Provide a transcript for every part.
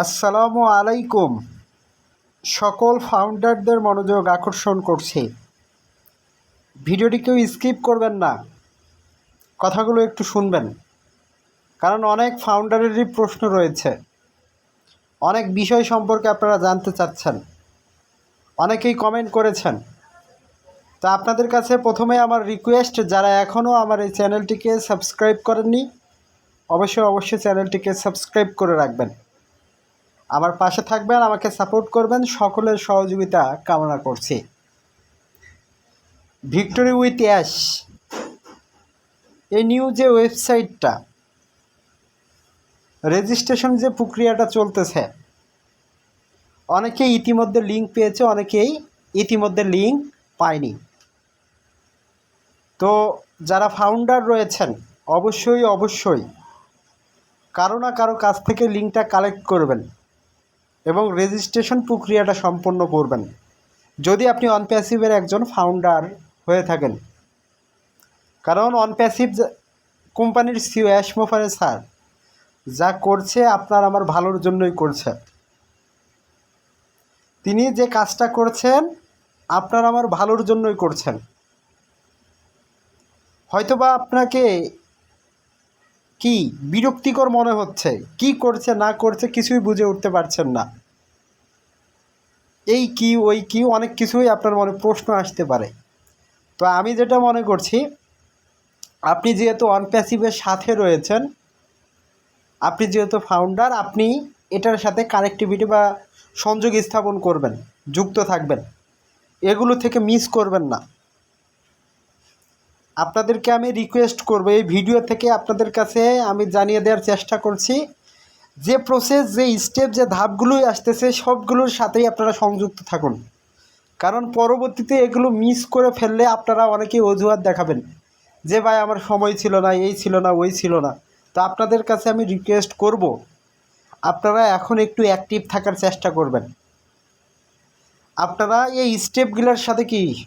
আসসালামু আলাইকুম। সকল ফাউন্ডারদের মনোযোগ আকর্ষণ করছি। ভিডিওটি কেউ স্কিপ করবেন না। কথাগুলো একটু শুনবেন। কারণ অনেক ফাউন্ডারেরই প্রশ্ন রয়েছে। অনেক বিষয় সম্পর্কে আপনারা জানতে চাচ্ছেন। অনেকেই কমেন্ট করেছেন। তা আপনাদের কাছে প্রথমে আমার রিকোয়েস্ট যারা এখনও আমার এই চ্যানেলটিকে সাবস্ক্রাইব করেননি, অবশ্যই অবশ্যই চ্যানেলটিকে সাবস্ক্রাইব করে রাখবেন। আমার পাশে থাকবেন, আমাকে সাপোর্ট করবেন। সকলের সহযোগিতা কামনা করছি। ভিক্টোরি উইথ অ্যাশ এই নিউ যে ওয়েবসাইটটা রেজিস্ট্রেশন যে প্রক্রিয়াটা চলতেছে। অনেকেই ইতিমধ্যে লিঙ্ক পেয়েছে, অনেকেই ইতিমধ্যে লিঙ্ক পায়নি। তো যারা ফাউন্ডার রয়েছেন, অবশ্যই অবশ্যই কারও না কারও কাছ থেকে লিঙ্কটা কালেক্ট করবেন। এবং রেজিস্ট্রেশন প্রক্রিয়াটা সম্পন্ন করবেন। যদি আপনি অনপ্যাসিভের একজন ফাউন্ডার হয়ে থাকেন। কারণ অনপ্যাসিভ কোম্পানির সিও অ্যাশমোফারে স্যার, যা করছে আপনার আমার ভালোর জন্যই করছে। তিনি যে কাজটা করছেন, আপনার আমার ভালোর জন্যই করছেন। হয়তোবা আপনাকে কি বিরক্তিকর মনে হচ্ছে? কি করছে, না করছে কিছুই বুঝে উঠতে পারছেন না। এই কি, ওই কি, অনেক কিছুই আপনার মনে প্রশ্ন আসতে পারে। তো আমি যেটা মনে করছি, আপনি যেহেতু অনপ্যাসিভের সাথে রয়েছেন, আপনি যেহেতু ফাউন্ডার আপনি এটার সাথে কানেক্টিভিটি বা সংযোগ স্থাপন করবেন, যুক্ত থাকবেন। এগুলো থেকে মিস করবেন না। আপনাদেরকে আমি রিকোয়েস্ট করব, এই ভিডিও থেকে আপনাদের কাছে আমি জানিয়ে দেওয়ার চেষ্টা করছি। যে প্রসেস যে স্টেপ যে ধাপগুলোই আসতেছে, সবগুলোর সাথেই আপনারা সংযুক্ত থাকুন। কারণ পরবর্তীতে এগুলো মিস করে ফেললে আপনারা অনেকেই অজুহাত দেখাবেন। যে ভাই, আমার সময় ছিল না, এই ছিল না, ওই ছিল না। তো আপনাদের কাছে আমি রিকোয়েস্ট করব, আপনারা এখন একটু অ্যাক্টিভ থাকার চেষ্টা করবেন। আপনারা এই স্টেপগুলোর সাথে কি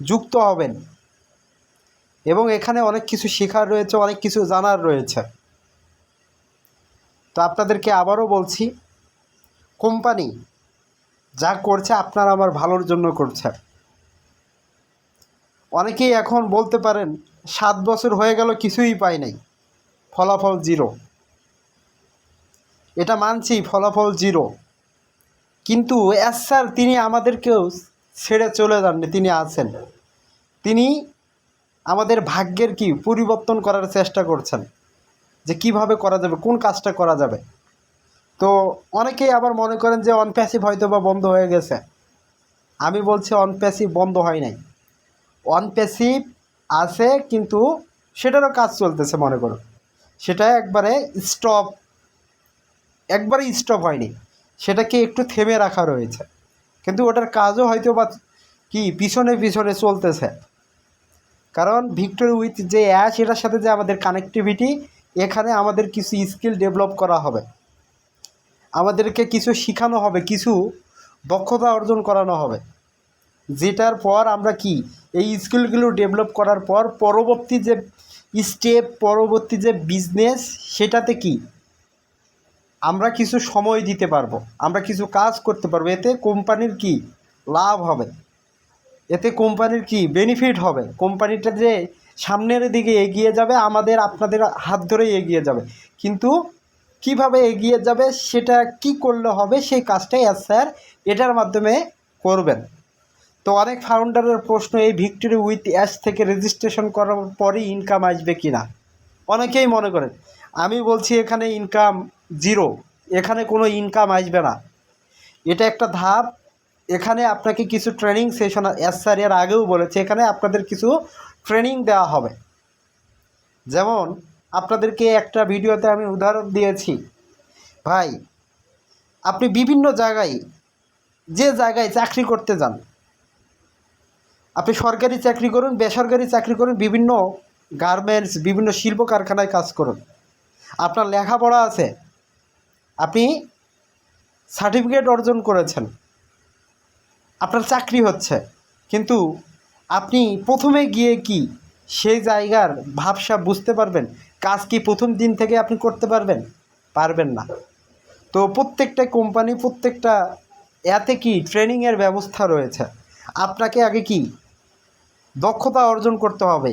যুক্ত হবেন? এবং এখানে অনেক কিছু শেখার রয়েছে, অনেক কিছু জানার রয়েছে। তো আপনাদেরকে আবারও বলছি, কোম্পানি যা করছে আপনার আমার ভালোর জন্য করছে। অনেকেই এখন বলতে পারেন, সাত বছর হয়ে গেল কিছুই পাই নাই, ফলাফল জিরো। এটা মানছি ফলাফল জিরো। কিন্তু এস স্যার, তিনি আমাদেরকেও ছেড়ে চলে যাননি, তিনি আছেন। তিনি আমাদের ভাগ্যের কি পরিবর্তন করার চেষ্টা করছেন? যে কীভাবে করা যাবে? কোন কাজটা করা যাবে? তো অনেকেই আবার মনে করেন যে অনপ্যাসিভ হয়তো বা বন্ধ হয়ে গেছে। আমি বলছি অনপ্যাসিভ বন্ধ হয় নাই। অনপ্যাসিভ আছে কিন্তু সেটারও কাজ চলতেছে মনে করো। সেটা একবারে স্টপ একবারে স্টপ হয়নি। সেটাকে একটু থেমে রাখা রয়েছে। কিন্তু ওটার কাজও হয়তো বা কি পিছনে পিছনে চলতেছে। কারণ ভিক্টর উইথ যে অ্যাশ, এটার সাথে যে আমাদের কানেক্টিভিটি এখানে আমাদের কিছু স্কিল ডেভেলপ করা হবে। আমাদেরকে কিছু শেখানো হবে, কিছু দক্ষতা অর্জন করানো হবে। যেটার পর আমরা কি? এই স্কিলগুলো ডেভেলপ করার পর পরবর্তী যে স্টেপ, পরবর্তী যে বিজনেস সেটাতে কি? আমরা কিছু সময় দিতে পারব। আমরা কিছু কাজ করতে পারব। এতে কোম্পানির কি? লাভ হবে। এতে কোম্পানির কি বেনিফিট হবে? কোম্পানিটা যে সামনের দিকে এগিয়ে যাবে, আমাদের আপনাদের হাত ধরেই এগিয়ে যাবে। কিন্তু কীভাবে এগিয়ে যাবে, সেটা কি করলে হবে, সেই কাজটাই আর স্যার এটার মাধ্যমে করবেন। তো অনেক ফাউন্ডারের প্রশ্ন, এই ভিক্টোরি উইথ অ্যাশ থেকে রেজিস্ট্রেশন করার পরই ইনকাম আসবে কি না অনেকেই মনে করেন, আমি বলছি এখানে ইনকাম জিরো এখানে কোনো ইনকাম আসবে না। এটা একটা ধাপ এখানে আপনাকে কিছু ট্রেনিং সেশন এস স্যার এর আগেও বলেছে, এখানে আপনাদের কিছু ট্রেনিং দেওয়া হবে। যেমন, আপনাদেরকে একটা ভিডিওতে আমি উদাহরণ দিয়েছি। ভাই, আপনি বিভিন্ন জায়গায়, যে জায়গায় চাকরি করতে যান, আপনি সরকারি চাকরি করুন, বেসরকারি চাকরি করুন, বিভিন্ন গার্মেন্টস বিভিন্ন শিল্প কারখানায় কাজ করুন। আপনার লেখাপড়া আছে। আপনি সার্টিফিকেট অর্জন করেছেন। আপনার চাকরি হচ্ছে। কিন্তু আপনি প্রথমে গিয়ে কি সেই জায়গার ভাবসা বুঝতে পারবেন? কাজ কি প্রথম দিন থেকে আপনি করতে পারবেন? পারবেন না। তো প্রত্যেকটা কোম্পানি প্রত্যেকটা এতে কি ট্রেনিংয়ের ব্যবস্থা রয়েছে? আপনাকে আগে কি দক্ষতা অর্জন করতে হবে?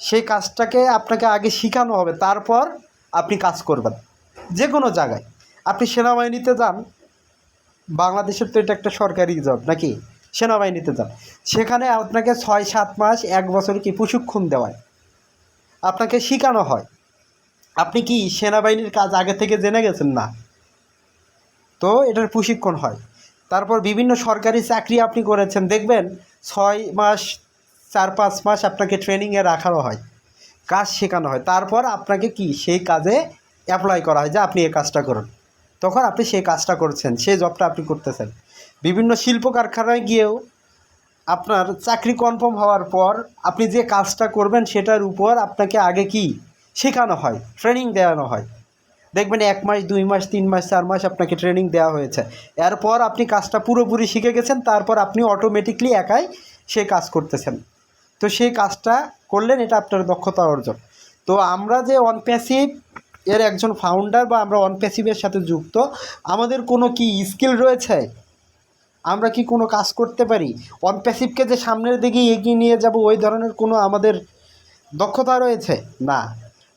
সেই কাজটাকে আপনাকে আগে শেখানো হবে। তারপর আপনি কাজ করবেন। যে কোনো জায়গায়। আপনি সেনাবাহিনীতে যান বাংলাদেশের তো এটা একটা সরকারি জব নাকি? সেনাবাহিনীতে যান। সেখানে আপনাকে ছয়, সাত মাস, এক বছর কি প্রশিক্ষণ দেওয়ায়। আপনাকে শেখানো হয়। আপনি কি সেনাবাহিনীর কাজ আগে থেকে জেনে গেছেন না? তো এটার প্রশিক্ষণ হয়। তারপর বিভিন্ন সরকারি চাকরি আপনি করেছেন। দেখবেন ছয় মাস, চার, পাঁচ মাস আপনাকে ট্রেনিংয়ে রাখানো হয়। কাজ শেখানো হয়। তারপর আপনাকে কি সেই কাজে অ্যাপ্লাই করা হয় যে আপনি এই কাজটা করুন। তখন আপনি সেই কাজটা করছেন, সেই জবটা আপনি করতেছেন। বিভিন্ন শিল্প কারখানায় গিয়েও আপনার চাকরি কনফার্ম হওয়ার পর আপনি যে কাজটা করবেন সেটার উপর আপনাকে আগে কি শেখানো হয় ট্রেনিং দেওয়ানো হয়। দেখবেন এক মাস, দুই মাস, তিন মাস, চার মাস আপনাকে ট্রেনিং দেওয়া হয়েছে। এরপর আপনি কাজটা পুরোপুরি শিখে গেছেন, তারপর আপনি অটোমেটিকলি একাই সেই কাজ করতেছেন। তো সেই কাজটা করলেন, এটা আপনার দক্ষতা অর্জন। তো আমরা যে অন প্যাসিভ এর একজন ফাউন্ডার বা আমরা অন প্যাসিভের সাথে যুক্ত। আমাদের কোনো কি স্কিল রয়েছে? আমরা কি কোনো কাজ করতে পারি? অন প্যাসিভকে যে সামনের দিকে এগিয়ে নিয়ে যাব, ওই ধরনের কোনো আমাদের দক্ষতা রয়েছে? না।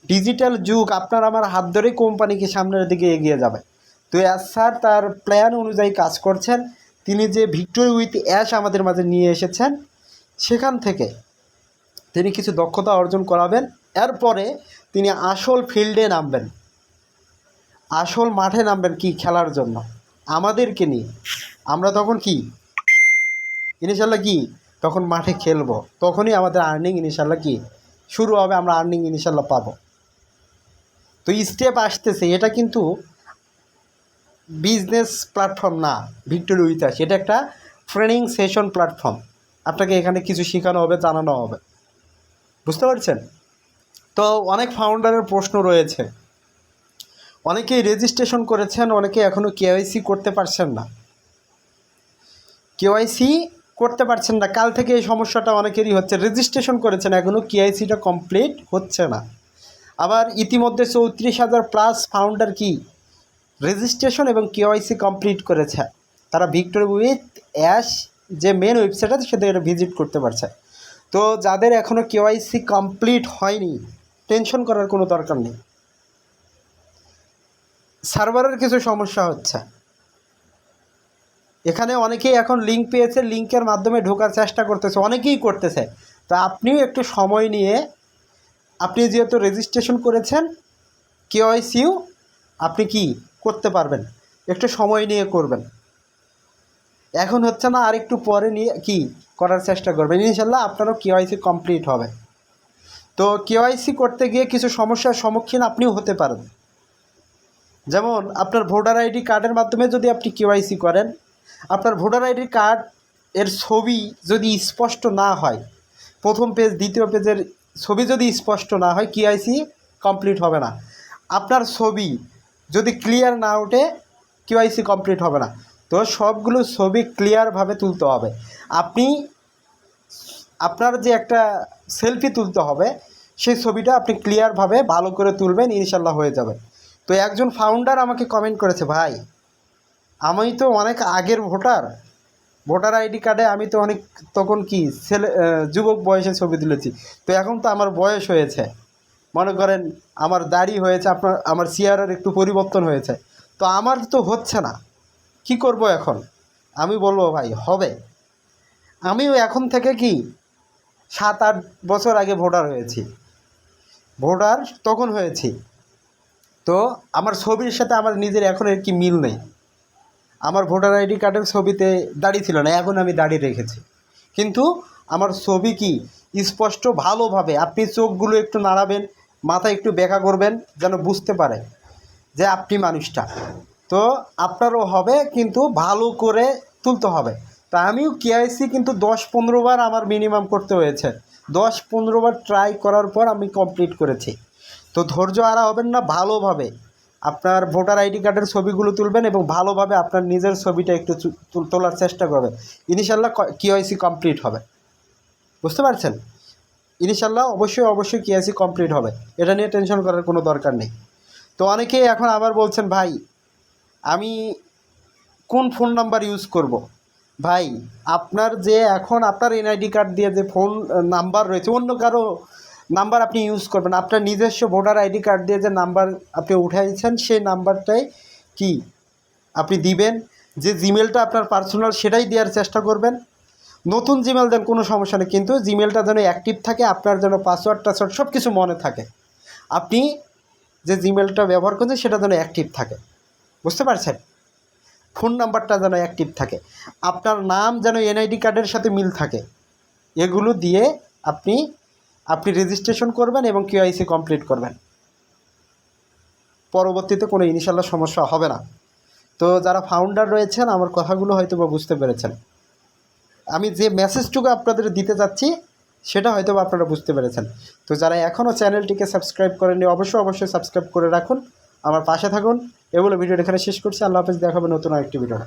ডিজিটাল যুগ, আপনার আমার হাত ধরেই কোম্পানিকে সামনের দিকে এগিয়ে যাবে। তো অ্যাজ স্যার তার প্ল্যান অনুযায়ী কাজ করছেন। তিনি যে ভিক্টোরি উইথ অ্যাশ আমাদের মাঝে নিয়ে এসেছেন, সেখান থেকে তিনি কিছু দক্ষতা অর্জন করাবেন। এরপরে তিনি আসল ফিল্ডে নামবেন। আসল মাঠে নামবেন কি খেলার জন্য? আমাদেরকে নিয়ে। আমরা তখন কি? ইনশাল্লাহ কি? তখন মাঠে খেলব। তখনই আমাদের আর্নিং ইনশাল্লাহ কি? শুরু হবে, আমরা আর্নিং ইনশাল্লাহ পাবো। তো স্টেপ আসতেছে। এটা কিন্তু বিজনেস প্ল্যাটফর্ম না ভিক্টোরি উইতাস এটা একটা ট্রেনিং সেশন প্ল্যাটফর্ম আপনাকে এখানে কিছু শেখানো হবে, জানানো হবে। বুঝতে পারছেন? তো অনেক ফাউন্ডারের প্রশ্ন রয়েছে। অনেকেই রেজিস্ট্রেশন করেছেন অনেকে এখনও কেওয়াইসি করতে পারছেন না। কেওয়াইসি করতে পারছেন না। কাল থেকে এই সমস্যাটা অনেকেরই হচ্ছে। রেজিস্ট্রেশন করেছেন এখনও কেওয়াইসিটা কমপ্লিট হচ্ছে না। আবার ইতিমধ্যে চৌত্রিশ হাজার প্লাস ফাউন্ডার কি রেজিস্ট্রেশন এবং কেওয়াইসি কমপ্লিট করেছে। তারা ভিক্টোরি উইথ অ্যাশ যে মেন ওয়েবসাইট আছে, সেটা ভিজিট করতে পারছে। তো যাদের এখনও কেওয়াইসি কমপ্লিট হয়নি টেনশন করার কোনো দরকার নেই। সার্ভারের কিছু সমস্যা হচ্ছে। এখানে অনেকেই এখন লিঙ্ক পেয়েছে, লিঙ্কের মাধ্যমে ঢোকার চেষ্টা করতেছে, অনেকেই করতেছে। তা আপনিও একটু সময় নিয়ে, আপনি যেহেতু রেজিস্ট্রেশন করেছেন কে কেওয়াইসিও আপনি কি করতে পারবেন? একটু সময় নিয়ে করবেন। এখন হচ্ছে না আর একটু পরে নিয়ে কি করার চেষ্টা করবেন? ইনশাল্লাহ আপনারও কেওয়াইসি কমপ্লিট হবে। তো কেওয়াইসি করতে গিয়ে কিছু সমস্যার সম্মুখীন আপনিও হতে পারেন। যেমন, আপনার ভোটার আইডি কার্ডের মাধ্যমে যদি আপনি কেওয়াইসি করেন, আপনার ভোটার আইডি কার্ড এর ছবি যদি স্পষ্ট না হয়, প্রথম পেজ, দ্বিতীয় পেজের ছবি যদি স্পষ্ট না হয়, কেওয়াইসি কমপ্লিট হবে না। আপনার ছবি যদি ক্লিয়ার না ওঠে, কেওয়াইসি কমপ্লিট হবে না। তো সবগুলো ছবি ক্লিয়ারভাবে তুলতে হবে। আপনি আপনার যে একটা সেলফি তুলতে হবে সেই ছবিটা আপনি ক্লিয়ারভাবে ভালো করে তুলবেন ইনশাল্লাহ হয়ে যাবে। তো একজন ফাউন্ডার আমাকে কমেন্ট করেছে, ভাই, আমি তো অনেক আগের ভোটার। ভোটার আইডি কার্ডে আমি তো অনেক তখন কি ছেলে যুবক বয়সে ছবি তুলেছি। তো এখন তো আমার বয়স হয়েছে। মনে করেন আমার দাড়ি হয়েছে, আপনার, আমার চেয়ারের একটু পরিবর্তন হয়েছে। তো আমার তো হচ্ছে না। কি করব এখন? আমি বলব, ভাই, হবে। আমিও এখন থেকে কি সাত আট বছর আগে ভোটার হয়েছি। ভোটার তখন হয়েছি। তো আমার ছবির সাথে আমার নিজের এখন আর কি মিল নেই। আমার ভোটার আইডি কার্ডের ছবিতে দাড়ি ছিল না, এখন আমি দাড়ি রেখেছি। কিন্তু আমার ছবি কি স্পষ্ট ভালোভাবে, আপনি চোখগুলো একটু নাড়াবেন মাথা একটু বেঁকা করবেন যেন বুঝতে পারে যে আপনি মানুষটা। তো আপনারও হবে, কিন্তু ভালো করে তুলতে হবে। তা আমিও কেআইসি কিন্তু দশ পনেরো বার আমার মিনিমাম করতে হয়েছে। দশ পনেরো বার ট্রাই করার পর আমি কমপ্লিট করেছি। তো ধৈর্য হারা হবেন না, ভালোভাবে আপনার ভোটার আইডি কার্ডের ছবিগুলো তুলবেন এবং ভালোভাবে আপনার নিজের ছবিটা একটু তোলার চেষ্টা করবেন। ইনশাল্লাহ কিওআইসি কমপ্লিট হবে। বুঝতে পারছেন? ইনশাল্লাহ অবশ্যই অবশ্যই কিওআইসি কমপ্লিট হবে। এটা নিয়ে টেনশন করার কোনো দরকার নেই। তো অনেকেই এখন আবার বলছেন, ভাই, আমি কোন ফোন নাম্বার ইউজ করব? ভাই, আপনার যে এখন আপনার এনআইডি কার্ড দিয়ে যে ফোন নাম্বার রয়েছে, অন্য কারও নাম্বার আপনি ইউজ করবেন। আপনার নিজস্ব ভোটার আইডি কার্ড দিয়ে যে নাম্বার আপনি উঠাইছেন, সেই নাম্বারটাই কি? আপনি দিবেন, যে জিমেলটা আপনার পার্সোনাল সেটাই দেওয়ার চেষ্টা করবেন। নতুন জিমেল দেন কোনো সমস্যা নেই, কিন্তু জিমেলটা যেন অ্যাক্টিভ থাকে, আপনার যেন পাসওয়ার্ড টাসওয়ার্ড সব কিছু মনে থাকে। আপনি যে জিমেলটা ব্যবহার করছেন, সেটা যেন অ্যাক্টিভ থাকে। বুঝতে পারছেন? ফোন নাম্বারটা যেন অ্যাক্টিভ থাকে। আপনার নাম যেন এনআইডি কার্ডের সাথে মিল থাকে। এগুলো দিয়ে আপনি আপনি রেজিস্ট্রেশন করবেন এবং কেওয়াইসি কমপ্লিট করবেন। পরবর্তীতে কোনো ইনশাল্লাহ সমস্যা হবে না। তো যারা ফাউন্ডার রয়েছেন, আমার কথাগুলো হয়তো বা বুঝতে পেরেছেন। আমি যে মেসেজটুকু আপনাদের দিতে যাচ্ছি, সেটা হয়তো আপনারা বুঝতে পেরেছেন। তো যারা এখনও চ্যানেলটিকে সাবস্ক্রাইব করেননি, অবশ্যই অবশ্যই সাবস্ক্রাইব করে রাখুন। আমার পাশে থাকুন। এগুলো ভিডিওটা এখানে শেষ করছি। আল্লাহ হাফেজ দেখাবে নতুন আরেকটি ভিডিও।